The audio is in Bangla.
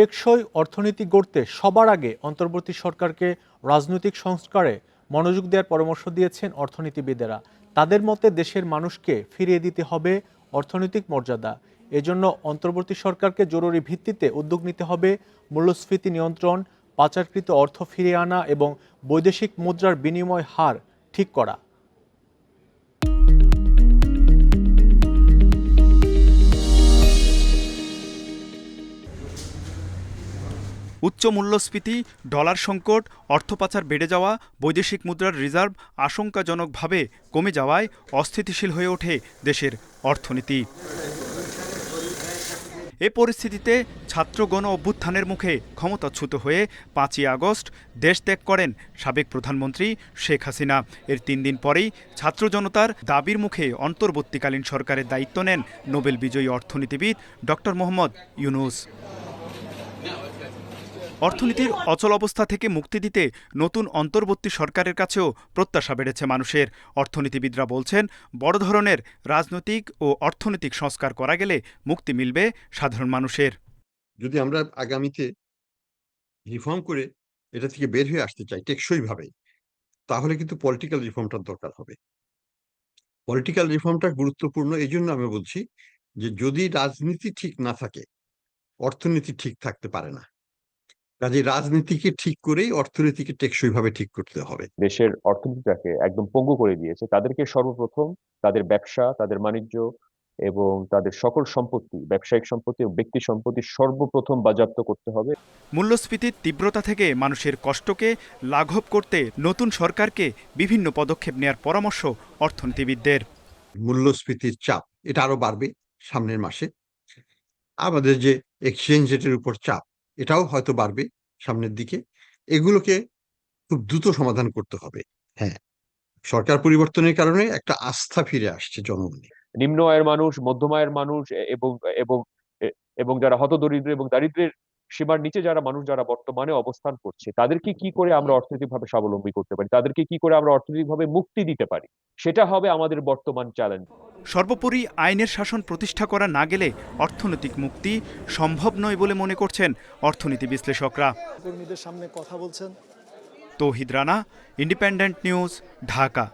টেকসই অর্থনীতি গড়তে সবার আগে অন্তর্বর্তী সরকারকে রাজনৈতিক সংস্কারে মনোযোগ দেওয়ার পরামর্শ দিয়েছেন অর্থনীতিবিদেরা। তাদের মতে দেশের মানুষকে ফিরিয়ে দিতে হবে অর্থনৈতিক মর্যাদা। এজন্য অন্তর্বর্তী সরকারকে জরুরি ভিত্তিতে উদ্যোগ নিতে হবে মূল্যস্ফীতি নিয়ন্ত্রণ, পাচারকৃত অর্থ ফিরিয়ে আনা এবং বৈদেশিক মুদ্রার বিনিময় হার ঠিক করা। উচ্চ মূল্যস্ফীতি, ডলার সংকট, অর্থপাচার বেড়ে যাওয়া, বৈদেশিক মুদ্রার রিজার্ভ আশঙ্কাজনকভাবে কমে যাওয়ায় অস্থিতিশীল হয়ে ওঠে দেশের অর্থনীতি। এ পরিস্থিতিতে ছাত্র গণ অভ্যুত্থানের মুখে ক্ষমতাচ্যুত হয়ে পাঁচই আগস্ট দেশ ত্যাগ করেন সাবেক প্রধানমন্ত্রী শেখ হাসিনা। এর তিন দিন পরেই ছাত্র জনতার দাবির মুখে অন্তর্বর্তীকালীন সরকারের দায়িত্ব নেন নোবেল বিজয়ী অর্থনীতিবিদ ডক্টর মোহাম্মদ ইউনুস। অর্থনীতির অচল অবস্থা থেকে মুক্তি দিতে নতুন অন্তর্বর্তী সরকারের কাছেও প্রত্যাশা বেড়েছে মানুষের। অর্থনীতিবিদরা বলছেন, বড় ধরনের রাজনৈতিক ও অর্থনৈতিক সংস্কার করা গেলে মুক্তি মিলবে সাধারণ মানুষের। যদি আমরা আগামীতে রিফর্ম করে এটা থেকে বের হয়ে আসতে চাই টেকসই ভাবে তাহলে কিন্তু পলিটিক্যাল রিফর্মটার দরকার হবে। পলিটিক্যাল রিফর্মটা গুরুত্বপূর্ণ, এই জন্য আমি বলছি যে যদি রাজনীতি ঠিক না থাকে, অর্থনীতি ঠিক থাকতে পারে না। কাজে রাজনীতিকে ঠিক করেই অর্থনীতিকে টেকসই ভাবে ঠিক করতে হবে। দেশের অর্থনীতিটাকে একদম পঙ্গু করে দিয়েছে। তাদেরকে সর্বপ্রথম তাদের ব্যবসা তাদের বাণিজ্য এবং তাদের সকল সম্পত্তি ব্যবসায়িক সম্পত্তি ও ব্যক্তি সম্পত্তি সর্বপ্রথম বাজেয়াপ্ত করতে হবে। মূল্যস্ফীতির তীব্রতা থেকে মানুষের কষ্টকে লাঘব করতে নতুন সরকারকে বিভিন্ন পদক্ষেপ নেয়ার পরামর্শ অর্থনীতিবিদদের। মূল্যস্ফীতির চাপ এটা আরও বাড়বে সামনের মাসে। আমাদের যে এক্সচেঞ্জ রেটের উপর চাপ এটাও হয়তো বাড়বে সামনের দিকে। এগুলোকে খুব দ্রুত সমাধান করতে হবে। হ্যাঁ সরকার পরিবর্তনের কারণে একটা আস্থা ফিরে আসছে জনগণে নিম্ন আয়ের মানুষ, মধ্যম আয়ের মানুষ এবং এবং এবং যারা হতদরিদ্র এবং দারিদ্র্যের সীমার নিচে যারা মানুষ যারা বর্তমানে অবস্থান করছে তাদেরকে কি করে আমরা অর্থনৈতিকভাবে স্বাবলম্বী করতে পারি? তাদেরকে কি করে আমরা অর্থনৈতিকভাবে মুক্তি দিতে পারি? সেটা হবে আমাদের বর্তমান চ্যালেঞ্জ সর্বোপরি আইনের শাসন প্রতিষ্ঠা করা না গেলে অর্থনৈতিক মুক্তি সম্ভব নয় বলে মনে করছেন অর্থনীতি বিশ্লেষকরা। কর্মীদের সামনে কথা বলছেন। Tauhid Rana independent news Dhaka.